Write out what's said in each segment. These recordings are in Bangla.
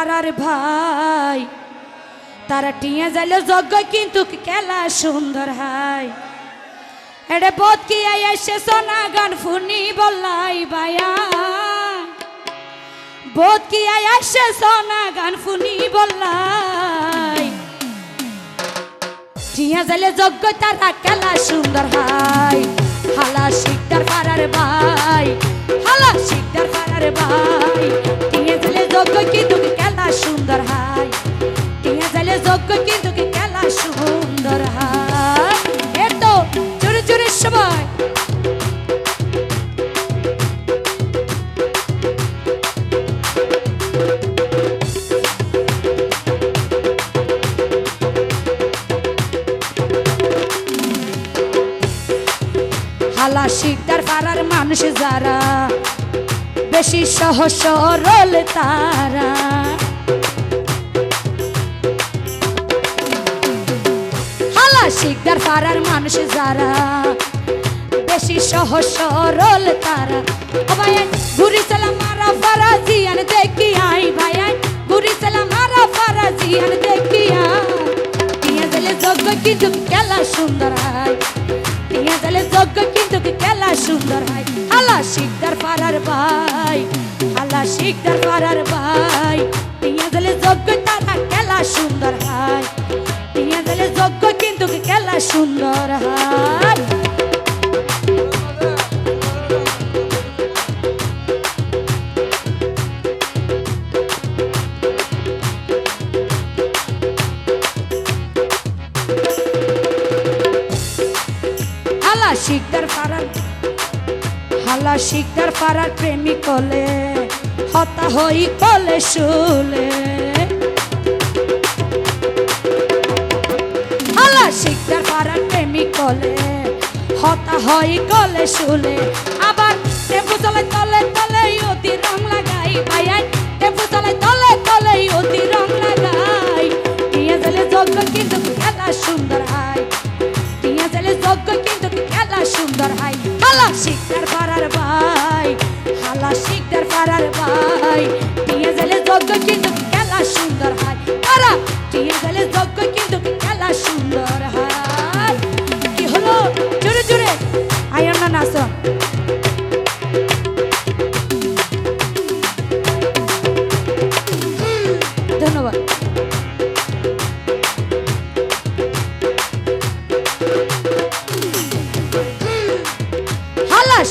পাড়ার ভাই। তারা টিয়া যাইলে যজ্ঞ, কিন্তু খেলা সুন্দর হাই এডে বোধ কি এসে সোনা গান ফুনি বললাই বায়া। বোধ কি এসে সোনা গান ফুনি বললাই। টিয়া যাইলে যজ্ঞ, তারা খেলা হালা শিকদার পাড়ার মানুষ যারা, বেশি সহজ সরল তারা। শিকদার পাড়ার মানুষ যারা, বেশি সহজ সরল তারা। ও ভাই ঘুরি চালা মারা ফারাজি আন দেখি আই ভাই ঘুরি চালা মারা ফারাজি আন দেখি আই টিয়া দিলে যজ্ঞ কিন্তু খেলা সুন্দর হয়। টিয়া দিলে যজ্ঞ কিন্তু খেলা সুন্দর হয়? আলা শিকদার পাড়ার ভাই আলা শিকদার পাড়ার ভাই টিয়া দিলে যজ্ঞ তারা খেলা সুন্দর হয়। টিয়া দিলে যজ্ঞ কিন্তু খেলা সুন্দর হয়? শিকদার পাড়ার হালা শিকদার পাড়ার প্রেমিক কলে, হতা হই কলে শুলে। হালা শিকদার পাড়ার প্রেমিক কলে, হতা হই কলে শুলে। আবার টেম্পু চলে, তলে তলে অতি রং লাগাই, ভাইয়াই, টেম্পু চলে, তলে তলে অতি রং লাগাই। টিয়া জলে যজ্ঞ কিন্তু খেলা সুন্দর হয়। টিয়া জলে যজ্ঞ শিকদার পাড়ার ভাই। টিয়া জলে যজ্ঞ কিন্তু খেলা সুন্দর হয়। তারা টিয়া জলে যজ্ঞ কিন্তু খেলা সুন্দর হয়। কি হলো? জোরে জোরে। আয়ার না নাচ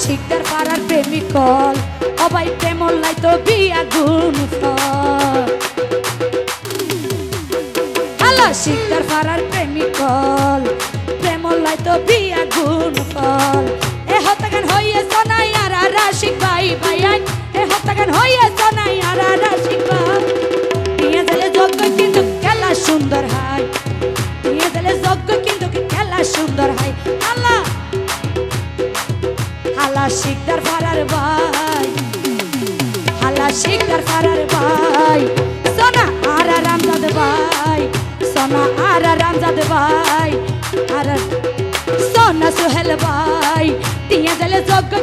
শিকদার পাড়ার প্রেমিক কল। অবাই প্রেমল লাই তো বিয়া গুণ ফল শিকদার পাড়ার প্রেমিক কল প্রেমল লাই তো বিয়া গুণ ফল এ হতাগান হইয়ে সোনাই আর রাশিক ভাই ভাই এ হতাগান হইয়ে সোনাই আর রাশিক ভাই। নিয়ে দিলে যজ্ঞ কিন্তু খেলা সুন্দর হয়। নিয়ে দিলে যজ্ঞ কিন্তু খেলা সুন্দর হয়। আল্লাহ হালা শিকদার পাড়ার ভাই। হালা ফারার ভাই। সোনা আর রামজাদ ভাই, সোনা আর রামজাদ ভাই, আর সোনা সোহেল ভাই, টিয়া যোগ্য যজ্ঞ